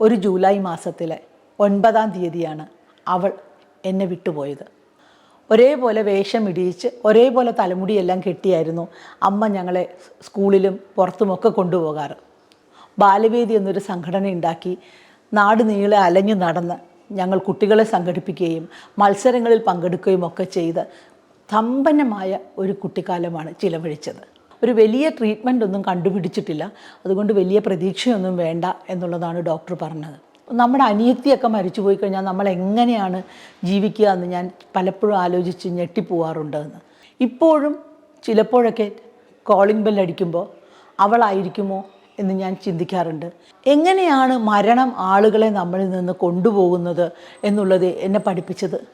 ഒരു ജൂലൈ മാസത്തിലെ ഒൻപതാം തീയതിയാണ് അവൾ എന്നെ വിട്ടുപോയത്. ഒരേപോലെ വേഷം ഇടിയിച്ച് ഒരേപോലെ തലമുടിയെല്ലാം കെട്ടിയായിരുന്നു അമ്മ ഞങ്ങളെ സ്കൂളിലും പുറത്തുമൊക്കെ കൊണ്ടുപോകാറ്. ബാലവേദി എന്നൊരു സംഘടന ഉണ്ടാക്കി നാട് നീളെ അലഞ്ഞു നടന്ന് ഞങ്ങൾ കുട്ടികളെ സംഘടിപ്പിക്കുകയും മത്സരങ്ങളിൽ പങ്കെടുക്കുകയും ഒക്കെ ചെയ്ത് സമ്പന്നമായ ഒരു കുട്ടിക്കാലമാണ് ചിലവഴിച്ചത്. ഒരു വലിയ ട്രീറ്റ്മെന്റ് ഒന്നും കണ്ടുപിടിച്ചിട്ടില്ല. അതുകൊണ്ട് വലിയ പ്രതീക്ഷയൊന്നും വേണ്ട എന്നുള്ളതാണ് ഡോക്ടർ പറഞ്ഞത്. നമ്മുടെ അനിയത്തിയൊക്കെ മരിച്ചു പോയി കഴിഞ്ഞാൽ നമ്മൾ എങ്ങനെയാണ് ജീവിക്കുക എന്ന് ഞാൻ പലപ്പോഴും ആലോചിച്ച് ഞെട്ടിപ്പോവാറുണ്ട് എന്ന്. ഇപ്പോഴും ചിലപ്പോഴൊക്കെ കോളിംഗ് ബെൽ അടിക്കുമ്പോൾ അവളായിരിക്കുമോ എന്ന് ഞാൻ ചിന്തിക്കാറുണ്ട്. എങ്ങനെയാണ് മരണം ആളുകളെ നമ്മളിൽ നിന്ന് കൊണ്ടുപോകുന്നത് എന്നുള്ളത് എന്നെ പഠിപ്പിച്ചത്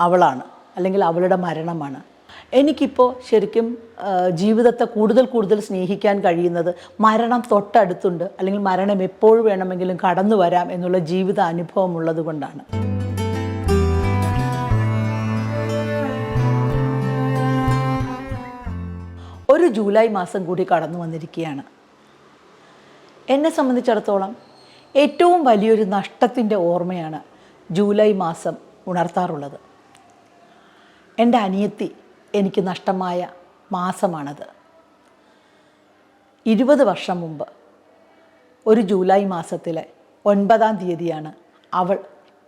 അവളാണ്. അല്ലെങ്കിൽ അവളുടെ മരണമാണ്. എനിക്കിപ്പോൾ ശരിക്കും ജീവിതത്തെ കൂടുതൽ കൂടുതൽ സ്നേഹിക്കാൻ കഴിയുന്നത് മരണം തൊട്ടടുത്തുണ്ട്. അല്ലെങ്കിൽ മരണം എപ്പോൾ വേണമെങ്കിലും കടന്നു വരാം എന്നുള്ള ജീവിത അനുഭവം ഉള്ളത് കൊണ്ടാണ്. ഒരു ജൂലൈ മാസം കൂടി കടന്നു വന്നിരിക്കുകയാണ്. എന്നെ സംബന്ധിച്ചിടത്തോളം ഏറ്റവും വലിയൊരു നഷ്ടത്തിന്റെ ഓർമ്മയാണ് ജൂലൈ മാസം ഉണർത്താറുള്ളത്. എന്റെ അനിയത്തി എനിക്ക് നഷ്ടമായ മാസമാണത്. ഇരുപത് വർഷം മുമ്പ് ഒരു ജൂലൈ മാസത്തിലെ ഒൻപതാം തീയതിയാണ് അവൾ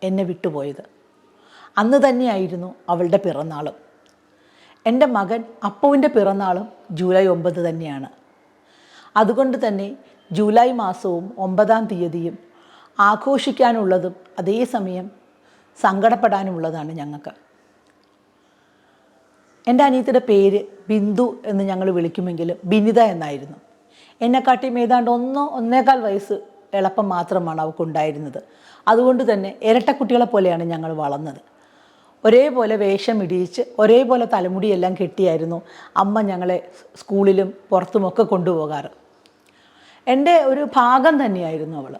എന്നെ വിട്ടുപോയത്. അന്ന് തന്നെയായിരുന്നു അവളുടെ പിറന്നാളും. എന്റെ മകൻ അപ്പുവിന്റെ പിറന്നാളും ജൂലൈ ഒമ്പത് തന്നെയാണ്. അതുകൊണ്ട് തന്നെ ജൂലൈ മാസവും ഒമ്പതാം തീയതിയും ആഘോഷിക്കാനുള്ളതും അതേസമയം സങ്കടപ്പെടാനുമുള്ളതാണ് ഞങ്ങൾക്ക്. എന്റെ അനിയത്തിയുടെ പേര് ബിന്ദു എന്ന് ഞങ്ങൾ വിളിക്കുമെങ്കിലും ബിനിത എന്നായിരുന്നു. എന്നെക്കാട്ടിയും ഏതാണ്ട് ഒന്നോ ഒന്നേകാൽ വയസ്സ് എളുപ്പം മാത്രമാണ് അവൾക്കുണ്ടായിരുന്നത് അതുകൊണ്ട് തന്നെ ഇരട്ടക്കുട്ടികളെ പോലെയാണ് ഞങ്ങൾ വളർന്നത്. ഒരേപോലെ വേഷം ഇടിയിച്ച് ഒരേപോലെ തലമുടിയെല്ലാം കെട്ടിയായിരുന്നു അമ്മ ഞങ്ങളെ സ്കൂളിലും പുറത്തുമൊക്കെ കൊണ്ടുപോകാറ്. എന്റെ ഒരു ഭാഗം തന്നെയായിരുന്നു അവൾ.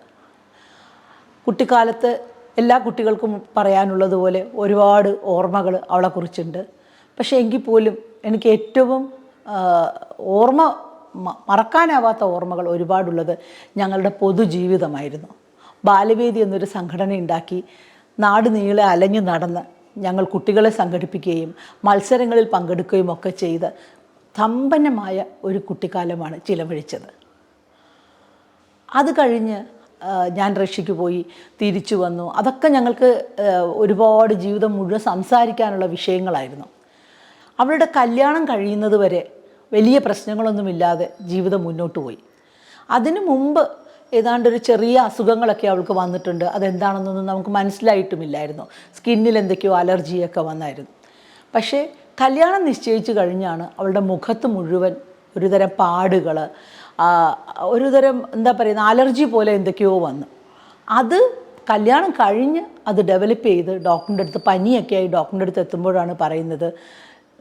കുട്ടിക്കാലത്ത് എല്ലാ കുട്ടികൾക്കും പറയാനുള്ളതുപോലെ ഒരുപാട് ഓർമ്മകൾ അവളെക്കുറിച്ചുണ്ട് പക്ഷേ എങ്കിൽ പോലും എനിക്ക് ഏറ്റവും ഓർമ്മ മറക്കാനാവാത്ത ഓർമ്മകൾ ഒരുപാടുള്ളത് ഞങ്ങളുടെ പൊതുജീവിതമായിരുന്നു. ബാലവേദി എന്നൊരു സംഘടന ഉണ്ടാക്കി നാട് നീളെ അലഞ്ഞു നടന്ന് ഞങ്ങൾ കുട്ടികളെ സംഘടിപ്പിക്കുകയും മത്സരങ്ങളിൽ പങ്കെടുക്കുകയും ഒക്കെ ചെയ്ത് സമ്പന്നമായ ഒരു കുട്ടിക്കാലമാണ് ചിലവഴിച്ചത്. അത് കഴിഞ്ഞ് ഞാൻ റഷ്യക്ക് പോയി തിരിച്ചു വന്നു. അതൊക്കെ ഞങ്ങൾക്ക് ഒരുപാട് ജീവിതം മുഴുവൻ സംസാരിക്കാനുള്ള വിഷയങ്ങളായിരുന്നു. അവളുടെ കല്യാണം കഴിയുന്നത് വരെ വലിയ പ്രശ്നങ്ങളൊന്നുമില്ലാതെ ജീവിതം മുന്നോട്ട് പോയി. അതിനു മുമ്പ് ഏതാണ്ട് ഒരു ചെറിയ അസുഖങ്ങളൊക്കെ അവൾക്ക് വന്നിട്ടുണ്ട്. അതെന്താണെന്നൊന്നും നമുക്ക് മനസ്സിലായിട്ടുമില്ലായിരുന്നു. സ്കിന്നിൽ എന്തൊക്കെയോ അലർജിയൊക്കെ വന്നായിരുന്നു. പക്ഷേ കല്യാണം നിശ്ചയിച്ചു കഴിഞ്ഞാണ് അവളുടെ മുഖത്ത് മുഴുവൻ ഒരുതരം പാടുകൾ ഒരുതരം എന്താ പറയുന്ന അലർജി പോലെ എന്തൊക്കെയോ വന്നു. അത് കല്യാണം കഴിഞ്ഞ് അത് ഡെവലപ്പ് ചെയ്ത് ഡോക്ടറിന്റെ അടുത്ത് പനിയൊക്കെ ആയി ഡോക്ടറിന്റെ അടുത്ത് എത്തുമ്പോഴാണ് പറയുന്നത്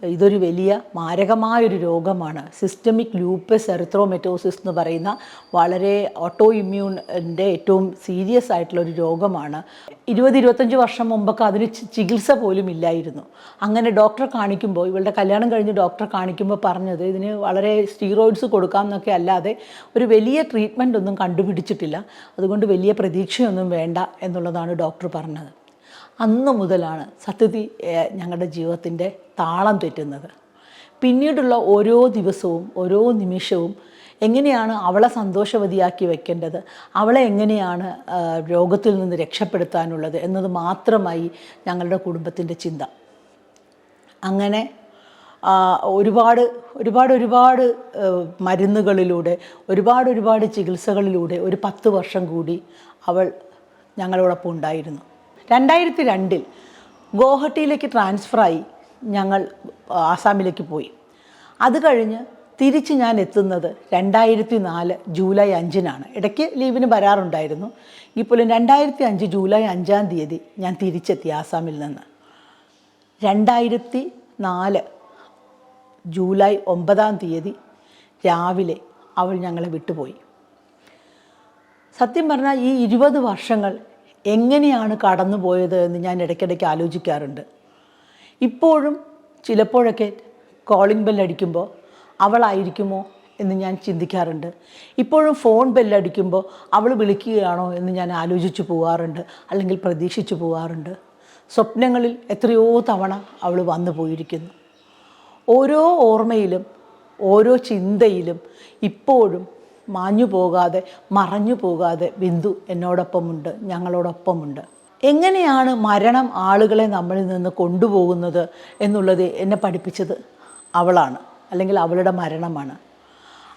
ഇതൊരു വലിയ മാരകമായൊരു രോഗമാണ്. സിസ്റ്റമിക് ലൂപ്പസ് എറിത്രോമെറ്റോസിസ് എന്ന് പറയുന്ന വളരെ ഓട്ടോ ഇമ്മ്യൂണിന്റെ ഏറ്റവും സീരിയസ് ആയിട്ടുള്ള ഒരു രോഗമാണ്. ഇരുപത് ഇരുപത്തഞ്ച് വർഷം മുമ്പൊക്കെ അതിന് ചികിത്സ പോലും ഇല്ലായിരുന്നു. അങ്ങനെ ഡോക്ടർ കാണിക്കുമ്പോൾ ഇവളുടെ കല്യാണം കഴിഞ്ഞ് ഡോക്ടർ കാണിക്കുമ്പോൾ പറഞ്ഞത് ഇതിന് വളരെ സ്റ്റീറോയിഡ്സ് കൊടുക്കാം എന്നൊക്കെ അല്ലാതെ ഒരു വലിയ ട്രീറ്റ്മെന്റ് ഒന്നും കണ്ടുപിടിച്ചിട്ടില്ല. അതുകൊണ്ട് വലിയ പ്രതീക്ഷയൊന്നും വേണ്ട എന്നുള്ളതാണ് ഡോക്ടർ പറഞ്ഞത്. അന്ന് മുതലാണ് സത്യത്തിൽ ഞങ്ങളുടെ ജീവിതത്തിന്റെ താളം തെറ്റുന്നത്. പിന്നീടുള്ള ഓരോ ദിവസവും ഓരോ നിമിഷവും എങ്ങനെയാണ് അവളെ സന്തോഷവതിയാക്കി വെക്കേണ്ടത്? അവളെ എങ്ങനെയാണ് രോഗത്തിൽ നിന്ന് രക്ഷപ്പെടുത്താനുള്ളത് എന്നത് മാത്രമായി ഞങ്ങളുടെ കുടുംബത്തിന്റെ ചിന്ത. അങ്ങനെ ഒരുപാട് ഒരുപാട് ഒരുപാട് മരുന്നുകളിലൂടെ ഒരുപാട് ഒരുപാട് ചികിത്സകളിലൂടെ ഒരു പത്ത് വർഷം കൂടി അവൾ ഞങ്ങളോടൊപ്പം ഉണ്ടായിരുന്നു. രണ്ടായിരത്തി രണ്ടിൽ ഗോഹട്ടിയിലേക്ക് ട്രാൻസ്ഫറായി ഞങ്ങൾ ആസാമിലേക്ക് പോയി. അത് കഴിഞ്ഞ് തിരിച്ച് ഞാൻ എത്തുന്നത് രണ്ടായിരത്തി നാല് ജൂലൈ അഞ്ചിനാണ്. ഇടയ്ക്ക് ലീവിന് വരാറുണ്ടായിരുന്നു. ഇപ്പോൾ രണ്ടായിരത്തി അഞ്ച് ജൂലൈ അഞ്ചാം തീയതി ഞാൻ തിരിച്ചെത്തി ആസാമിൽ നിന്ന്. രണ്ടായിരത്തി നാല് ജൂലൈ ഒമ്പതാം തീയതി രാവിലെ അവൾ ഞങ്ങളെ വിട്ടുപോയി. സത്യം പറഞ്ഞാൽ ഈ ഇരുപത് വർഷങ്ങൾ എങ്ങനെയാണ് കടന്നു പോയത് എന്ന് ഞാൻ ഇടയ്ക്കിടയ്ക്ക് ആലോചിക്കാറുണ്ട്. ഇപ്പോഴും ചിലപ്പോഴൊക്കെ കോളിംഗ് ബെല്ലടിക്കുമ്പോൾ അവളായിരിക്കുമോ എന്ന് ഞാൻ ചിന്തിക്കാറുണ്ട്. ഇപ്പോഴും ഫോൺ ബെല്ലടിക്കുമ്പോൾ അവൾ വിളിക്കുകയാണോ എന്ന് ഞാൻ ആലോചിച്ച് പോവാറുണ്ട് അല്ലെങ്കിൽ പ്രതീക്ഷിച്ചു പോവാറുണ്ട്. സ്വപ്നങ്ങളിൽ എത്രയോ തവണ അവൾ വന്നു പോയിരിക്കുന്നു. ഓരോ ഓർമ്മയിലും ഓരോ ചിന്തയിലും ഇപ്പോഴും മാഞ്ഞു പോകാതെ മറഞ്ഞു പോകാതെ ബിന്ദു എന്നോടൊപ്പമുണ്ട് ഞങ്ങളോടൊപ്പമുണ്ട്. എങ്ങനെയാണ് മരണം ആളുകളെ നമ്മളിൽ നിന്ന് കൊണ്ടുപോകുന്നത് എന്നുള്ളത് എന്നെ പഠിപ്പിച്ചത്? അവളാണ് അല്ലെങ്കിൽ അവളുടെ മരണമാണ്.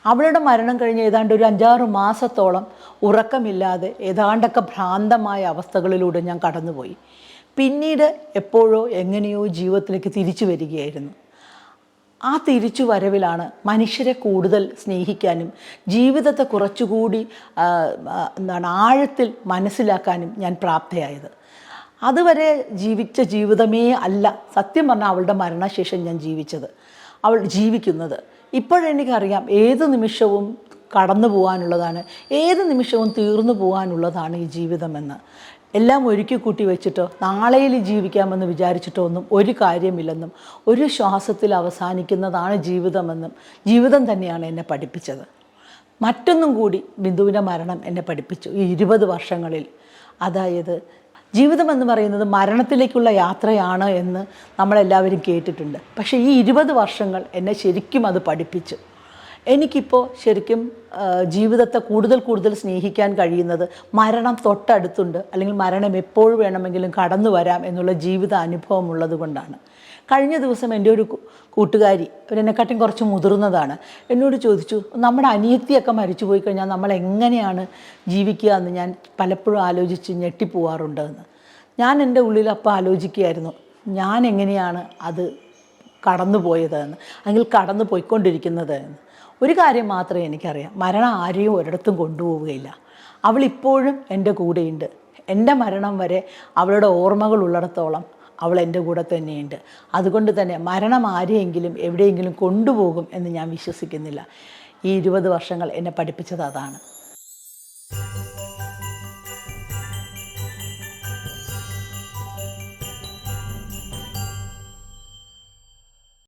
അവളുടെ മരണം കഴിഞ്ഞ് ഏതാണ്ട് ഒരു അഞ്ചാറ് മാസത്തോളം ഉറക്കമില്ലാതെ ഏതാണ്ടൊക്കെ ഭ്രാന്തമായ അവസ്ഥകളിലൂടെ ഞാൻ കടന്നുപോയി. പിന്നീട് എപ്പോഴോ എങ്ങനെയോ ജീവിതത്തിലേക്ക് തിരിച്ചു വരികയായിരുന്നു. ആ തിരിച്ചു വരവിലാണ് മനുഷ്യരെ കൂടുതൽ സ്നേഹിക്കാനും ജീവിതത്തെ കുറച്ചുകൂടി എന്താണ് ആഴത്തിൽ മനസ്സിലാക്കാനും ഞാൻ പ്രാപ്തയായത്. അതുവരെ ജീവിച്ച ജീവിതമേ അല്ല സത്യം പറഞ്ഞാൽ അവളുടെ മരണശേഷം ഞാൻ ജീവിച്ചത്. അവൾ ജീവിക്കുന്നത്. ഇപ്പോഴെനിക്കറിയാം ഏത് നിമിഷവും കടന്നു പോകാനുള്ളതാണ് ഏത് നിമിഷവും തീർന്നു പോകാനുള്ളതാണ് ഈ ജീവിതമെന്ന്. എല്ലാം ഒരുക്കി കൂട്ടി വെച്ചിട്ടോ നാളെയിൽ ജീവിക്കാമെന്ന് വിചാരിച്ചിട്ടോ ഒന്നും ഒരു കാര്യമില്ലെന്നും ഒരു ശ്വാസത്തിൽ അവസാനിക്കുന്നതാണ് ജീവിതമെന്നും ജീവിതം തന്നെയാണ് എന്നെ പഠിപ്പിച്ചത്. മറ്റൊന്നും കൂടി ബിന്ദുവിന്റെ മരണം എന്നെ പഠിപ്പിച്ചു ഈ ഇരുപത് വർഷങ്ങളിൽ. അതായത് ജീവിതം എന്ന് പറയുന്നത് മരണത്തിലേക്കുള്ള യാത്രയാണ് എന്ന് നമ്മളെല്ലാവരും കേട്ടിട്ടുണ്ട്. പക്ഷേ ഈ ഇരുപത് വർഷങ്ങൾ എന്നെ ശരിക്കും അത് പഠിപ്പിച്ചു. എനിക്കിപ്പോൾ ശരിക്കും ജീവിതത്തെ കൂടുതൽ കൂടുതൽ സ്നേഹിക്കാൻ കഴിയുന്നത് മരണം തൊട്ടടുത്തുണ്ട്. അല്ലെങ്കിൽ മരണം എപ്പോൾ വേണമെങ്കിലും കടന്നു വരാം എന്നുള്ള ജീവിത അനുഭവം ഉള്ളത് കൊണ്ടാണ്. കഴിഞ്ഞ ദിവസം എന്റെ ഒരു കൂട്ടുകാരി അവരെന്നെക്കാട്ടും കുറച്ച് മുതിർന്നതാണ്. എന്നോട് ചോദിച്ചു നമ്മുടെ അനിയത്തിയൊക്കെ മരിച്ചു പോയി കഴിഞ്ഞാൽ നമ്മൾ എങ്ങനെയാണ് ജീവിക്കുക എന്ന് ഞാൻ പലപ്പോഴും ആലോചിച്ച് ഞെട്ടിപ്പോവാറുണ്ട് എന്ന്. ഞാൻ എന്റെ ഉള്ളിൽ അപ്പോൾ ആലോചിക്കുകയായിരുന്നു ഞാൻ എങ്ങനെയാണ് അത് കടന്നു പോയതെന്ന് അല്ലെങ്കിൽ കടന്നു പോയിക്കൊണ്ടിരിക്കുന്നത് എന്ന്. ഒരു കാര്യം മാത്രമേ എനിക്കറിയാം. മരണം ആരെയും ഒരിടത്തും കൊണ്ടുപോവുകയില്ല. അവളിപ്പോഴും എന്റെ കൂടെയുണ്ട്. എന്റെ മരണം വരെ അവളുടെ ഓർമ്മകൾ ഉള്ളിടത്തോളം അവൾ എന്റെ കൂടെ തന്നെയുണ്ട്. അതുകൊണ്ട് തന്നെ മരണം ആരെയെങ്കിലും എവിടെയെങ്കിലും കൊണ്ടുപോകും എന്ന് ഞാൻ വിശ്വസിക്കുന്നില്ല. ഈ ഇരുപത് വർഷങ്ങൾ എന്നെ പഠിപ്പിച്ചത് അതാണ്.